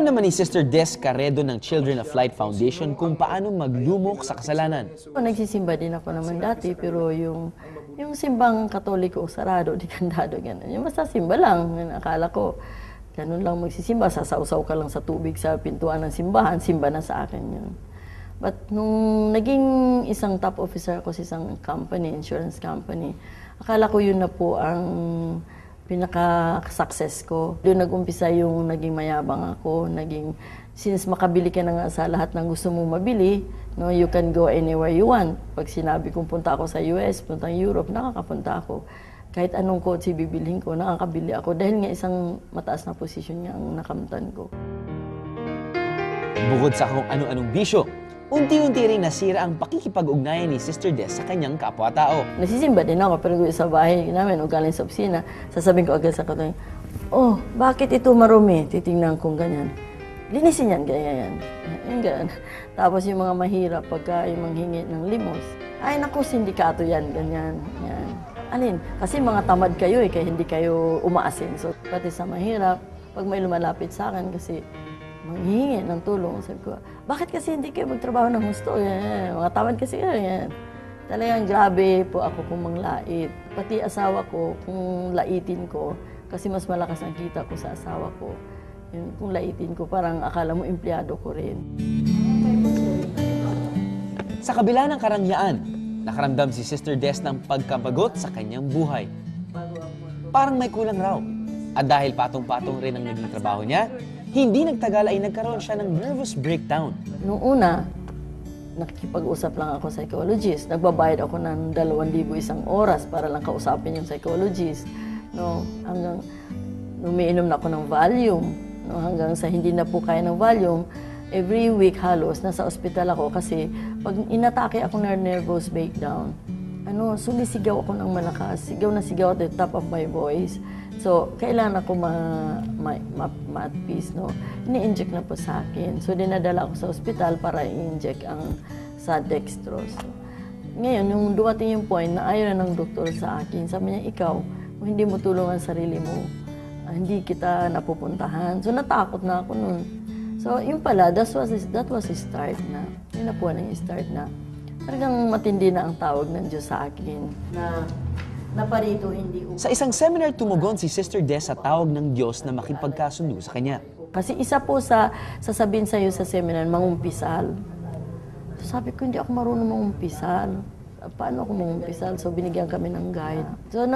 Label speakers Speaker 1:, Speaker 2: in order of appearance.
Speaker 1: naman ni Sister Des Carredo ng Children of Light Foundation kung paano maglumok sa kasalanan.
Speaker 2: Nagsisimba din ako naman dati, pero yung yung simbang katoliko, sarado, di kandado, gano'n. Yung basta simba lang, akala ko, ganun lang magsisimba, sasausaw ka lang sa tubig sa pintuan ng simbahan, simba na sa akin yun. But nung naging isang top officer ako sa isang company, insurance company, akala ko yun na po ang pinaka-success ko. Doon nag-umpisa yung naging mayabang ako, naging, since makabili ka na nga sa lahat ng gusto mong mabili, no, you can go anywhere you want. Pag sinabi kong punta ako sa US, punta Europe, nakakapunta ako. Kahit anong kotse bibilhin ko, nakakabili ako dahil nga isang mataas na posisyon niya ang nakamtan ko.
Speaker 1: Bukod sa kung ano-anong bisyo, unti-unti rin nasira ang pakikipag-ugnayan ni Sister Des sa kanyang kapwa-tao.
Speaker 2: Nasisimba din ako, pero sa bahay namin o galing sa opisina, sasabihin ko agad sa katuloy, oh, bakit ito marumi? Titingnan kong ganyan. Linisin yan, ganyan yan. Ganyan. Tapos yung mga mahirap, pagka yung manghingi ng limos, ay naku, sindikato yan, ganyan, yan. Alin? Kasi mga tamad kayo eh, kaya hindi kayo umaasin. So, pati sa mahirap, pag may lumalapit sa akin kasi manghihingi ng tulong, sabi ko, bakit kasi hindi kayo magtrabaho ng gusto? Yan, mga tamad kasi kayo, yan. Talagang grabe po ako kung manglait. Pati asawa ko, kung laitin ko, kasi mas malakas ang kita ko sa asawa ko. Yun, kung laitin ko, parang akala mo empleyado ko rin.
Speaker 1: Sa kabila ng karangyaan, nakaramdam si Sister Des ng pagkabagot sa kanyang buhay. Parang may kulang raw. At dahil patong-patong rin ang naging trabaho niya, hindi nagtagal ay nagkaroon siya ng nervous breakdown.
Speaker 2: Noong una, nakikipag-usap lang ako sa psychologist. Nagbabayad ako ng 2,000 isang oras para lang kausapin yung psychologist. No, hanggang umiinom na ako ng Valium. No, hanggang sa hindi na po kaya ng Valium, every week halos nasa ospital ako kasi pag inatake ako ng nervous breakdown, ano, sumisigaw ako ng malakas. Sigaw na sigaw at the top of my voice. So, kailangan ako ma, ma, ma, ma at peace, no? Ini-inject na po sa akin. So, dinadala ako sa ospital para i-inject ang sa dextrose. Ngayon, nung dumating yung point na ayaw na ng doktor sa akin, sabi niya, ikaw, kung hindi mo tulungan sarili mo, ah, hindi kita napupuntahan. So, natakot na ako nun. So, yun pala, that was, that was a start na. Yun na po na start na. Talagang matindi na ang tawag ng Diyos sa akin na na parito hindi upo.
Speaker 1: Sa isang seminar tumugon si Sister Des sa tawag ng Diyos na makipagkasundo sa kanya.
Speaker 2: Kasi isa po sa sasabihin sa iyo sa seminar, mangumpisal. So sabi ko, hindi ako marunong mangumpisal. Paano ako mangumpisal? So binigyan kami ng guide. So